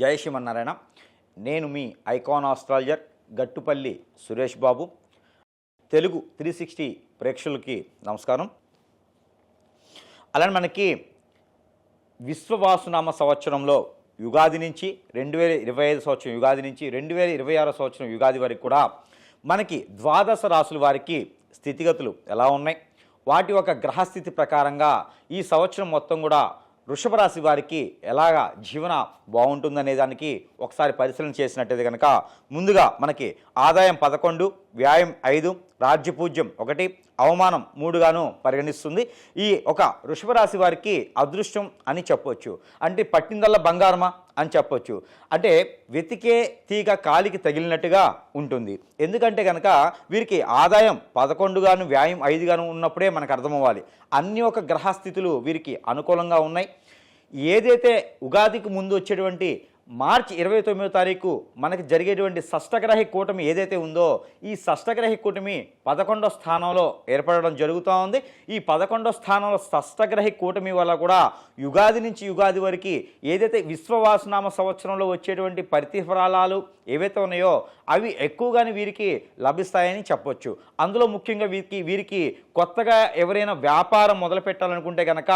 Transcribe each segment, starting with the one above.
జయ శ్రీమన్నారాయణ. నేను మీ icon astrologer Gattupalli Suresh Babu. Telugu three sixty ప్రేక్షకులకి నమస్కారం. అలానే మనకి విశ్వవాసునామ సంవత్సరంలో యుగాది నుంచి రెండు వేల ఇరవై ఐదు సంవత్సరం యుగాది నుంచి రెండు వేల ఇరవై ఆరో సంవత్సరం యుగాది వరకు కూడా మనకి ద్వాదశ రాసుల వారికి స్థితిగతులు ఎలా ఉన్నాయి? వాటి యొక్క గ్రహస్థితి ప్రకారంగా ఈ సంవత్సరం మొత్తం కూడా వృషభ రాశి వారికి ఎలాగా జీవన బాగుంటుందనే దానికి ఒకసారి పరిశీలన చేసినట్టయితే కనుక ముందుగా మనకి ఆదాయం పదకొండు వ్యాయం ఐదు రాజ్యపూజ్యం ఒకటి అవమానం మూడుగాను పరిగణిస్తుంది. ఈ ఒక వృషభరాశి వారికి అదృష్టం అని చెప్పొచ్చు. అంటే పట్టిందల్లా బంగారమా అని చెప్పొచ్చు. అంటే వెతికే తీగ కాలికి తగిలినట్టుగా ఉంటుంది. ఎందుకంటే కనుక వీరికి ఆదాయం పదకొండుగాను వ్యాయం ఐదుగాను ఉన్నప్పుడే మనకు అర్థమవ్వాలి. అన్ని ఒక గ్రహస్థితులు వీరికి అనుకూలంగా ఉన్నాయి. ఏదైతే ఉగాదికి ముందు వచ్చేటువంటి మార్చి ఇరవై తొమ్మిదో తారీఖు మనకి జరిగేటువంటి షష్టగ్రహి కూటమి ఏదైతే ఉందో ఈ షష్టగ్రహి కూటమి పదకొండో స్థానంలో ఏర్పడడం జరుగుతూ ఉంది. ఈ పదకొండో స్థానంలో షష్టగ్రహి కూటమి వల్ల కూడా యుగాది నుంచి యుగాది వరకు ఏదైతే విశ్వవాసనామ సంవత్సరంలో వచ్చేటువంటి ప్రతిఫలాలు ఏవైతే ఉన్నాయో అవి ఎక్కువగానే వీరికి లభిస్తాయని చెప్పొచ్చు. అందులో ముఖ్యంగా వీరికి వీరికి కొత్తగా ఎవరైనా వ్యాపారం మొదలు పెట్టాలనుకుంటే కనుక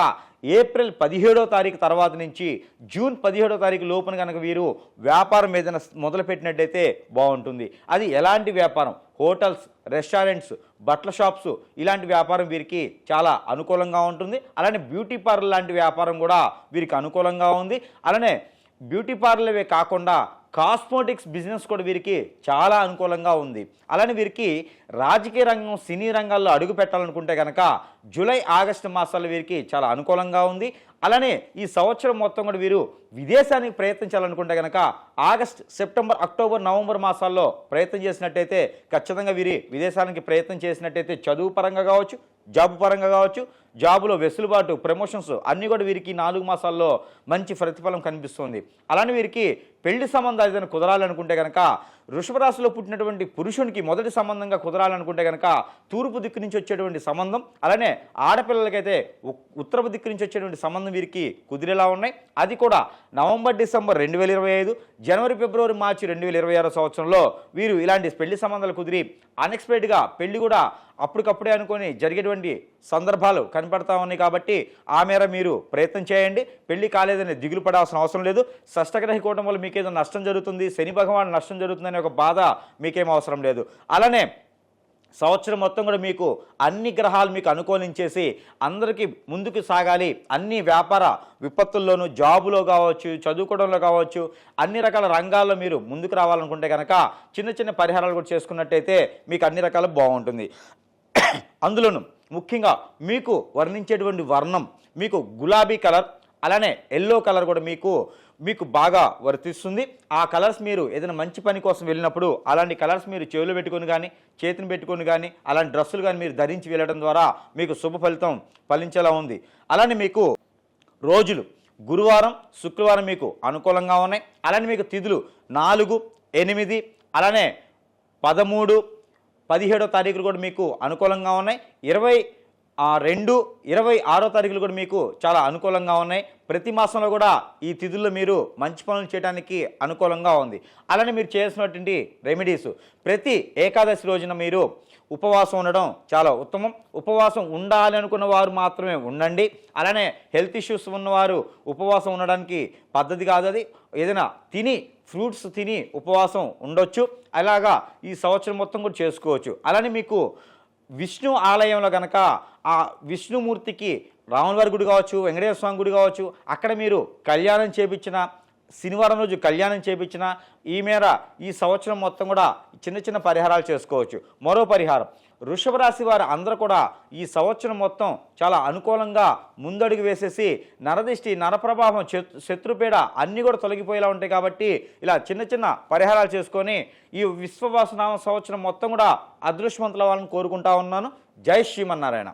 ఏప్రిల్ పదిహేడో తారీఖు తర్వాత నుంచి జూన్ పదిహేడో తారీఖు లోపున కనుక వీరు వ్యాపారం ఏదైనా మొదలుపెట్టినట్టయితే బాగుంటుంది. అది ఎలాంటి వ్యాపారం? హోటల్స్ రెస్టారెంట్స్ బట్టల షాప్స్ ఇలాంటి వ్యాపారం వీరికి చాలా అనుకూలంగా ఉంటుంది. అలానే బ్యూటీ పార్లర్ లాంటి వ్యాపారం కూడా వీరికి అనుకూలంగా ఉంది. అలానే బ్యూటీ పార్లర్వే కాకుండా కాస్మోటిక్స్ బిజినెస్ కూడా వీరికి చాలా అనుకూలంగా ఉంది. అలానే వీరికి రాజకీయ రంగం సినీ రంగాల్లో అడుగు పెట్టాలనుకుంటే కనుక జూలై ఆగస్టు మాసాల్లో వీరికి చాలా అనుకూలంగా ఉంది. అలానే ఈ సంవత్సరం మొత్తం కూడా వీరు విదేశానికి ప్రయత్నించాలనుకుంటే కనుక ఆగస్ట్ సెప్టెంబర్ అక్టోబర్ నవంబర్ మాసాల్లో ప్రయత్నం చేసినట్టయితే ఖచ్చితంగా వీరి విదేశానికి ప్రయత్నం చేసినట్టయితే చదువు పరంగా కావచ్చు జాబ్ పరంగా కావచ్చు జాబులో వెసులుబాటు ప్రమోషన్స్ అన్నీ కూడా వీరికి నాలుగు మాసాల్లో మంచి ప్రతిఫలం కనిపిస్తుంది. అలానే వీరికి పెళ్ళి సంబంధాలు ఏదైనా కుదరాలనుకుంటే కనుక వృషభరాశిలో పుట్టినటువంటి పురుషునికి మొదటి సంబంధంగా కుదరాలనుకుంటే కనుక తూర్పు దిక్కు నుంచి వచ్చేటువంటి సంబంధం అలానే ఆడపిల్లలకైతే ఉ- ఉత్తరపు దిక్కు నుంచి వచ్చేటువంటి సంబంధం వీరికి కుదిరేలా ఉన్నాయి. అది కూడా నవంబర్ డిసెంబర్ రెండు వేల ఇరవై ఐదు జనవరి ఫిబ్రవరి మార్చి రెండు వేల ఇరవై ఆరో సంవత్సరంలో వీరు ఇలాంటి పెళ్ళి సంబంధాలు కుదిరి అన్ఎక్స్పెక్టెడ్గా పెళ్ళి కూడా అప్పటికప్పుడే అనుకొని జరిగేటువంటి సందర్భాలు కనపడతా ఉన్నాయి కాబట్టి ఆ మేర మీరు ప్రయత్నం చేయండి. పెళ్ళి కాలేదని దిగులు పడాల్సిన అవసరం లేదు. షష్టగ్రహి కూటం వల్ల ఏదో నష్టం జరుగుతుంది. శని భగవాన్ నష్టం జరుగుతుందనే ఒక బాధ మీకేం అవసరం లేదు. అలానే సంవత్సరం మొత్తం కూడా మీకు అన్ని గ్రహాలు మీకు అనుకూలించేసి అందరికీ ముందుకు సాగాలి. అన్ని వ్యాపార విపత్తుల్లోనూ జాబులో కావచ్చు చదువుకోవడంలో కావచ్చు అన్ని రకాల రంగాల్లో మీరు ముందుకు రావాలనుకుంటే కనుక చిన్న చిన్న పరిహారాలు కూడా చేసుకున్నట్టయితే మీకు అన్ని రకాలు బాగుంటుంది. అందులోను ముఖ్యంగా మీకు వర్ణించేటువంటి వర్ణం మీకు గులాబీ కలర్ అలానే ఎల్లో కలర్ కూడా మీకు మీకు బాగా వర్తిస్తుంది. ఆ కలర్స్ మీరు ఏదైనా మంచి పని కోసం వెళ్ళినప్పుడు అలాంటి కలర్స్ మీరు చెవిలో పెట్టుకొని కానీ చేతిని పెట్టుకొని కానీ అలాంటి డ్రెస్సులు కానీ మీరు ధరించి వెళ్ళడం ద్వారా మీకు శుభ ఫలితం ఫలించేలా ఉంది. అలానే మీకు రోజులు గురువారం శుక్రవారం మీకు అనుకూలంగా ఉన్నాయి. అలానే మీకు తిథులు నాలుగు ఎనిమిది అలానే పదమూడు పదిహేడో తారీఖులు కూడా మీకు అనుకూలంగా ఉన్నాయి. ఇరవై ఆ, రెండు ఇరవై ఆరో తారీఖులు కూడా మీకు చాలా అనుకూలంగా ఉన్నాయి. ప్రతి మాసంలో కూడా ఈ తిథుల్లో మీరు మంచి పనులు చేయడానికి అనుకూలంగా ఉంది. అలానే మీరు చేసినటువంటి రెమెడీస్. ప్రతి ఏకాదశి రోజున మీరు ఉపవాసం ఉండడం చాలా ఉత్తమం. ఉపవాసం ఉండాలి అనుకున్న వారు మాత్రమే ఉండండి. అలానే హెల్త్ ఇష్యూస్ ఉన్నవారు ఉపవాసం ఉండడానికి పద్ధతి కాదు అది. ఏదైనా తిని ఫ్రూట్స్ తిని ఉపవాసం ఉండొచ్చు. అలాగా ఈ సంవత్సరం మొత్తం కూడా చేసుకోవచ్చు. అలానే మీకు విష్ణు ఆలయంలో కనుక ఆ విష్ణుమూర్తికి రాములవారి గుడి కావచ్చు వెంకటేశ్వర స్వామి గుడి కావచ్చు అక్కడ మీరు కళ్యాణం చేపించిన శనివారం రోజు కళ్యాణం చేపించిన ఈ మేర ఈ సంవత్సరం మొత్తం కూడా చిన్న చిన్న పరిహారాలు చేసుకోవచ్చు. మరో పరిహారం వృషభ రాశి వారు అందరూ కూడా ఈ సంవత్సరం మొత్తం చాలా అనుకూలంగా ముందడుగు వేసేసి నరదిష్టి నరప్రభావం శత్- శత్రుపీడ అన్నీ కూడా తొలగిపోయేలా ఉంటాయి కాబట్టి ఇలా చిన్న చిన్న పరిహారాలు చేసుకొని ఈ విశ్వవాసనామ సంవత్సరం మొత్తం కూడా అదృష్టవంతుల వాళ్ళని కోరుకుంటా ఉన్నాను. జై శ్రీమన్నారాయణ.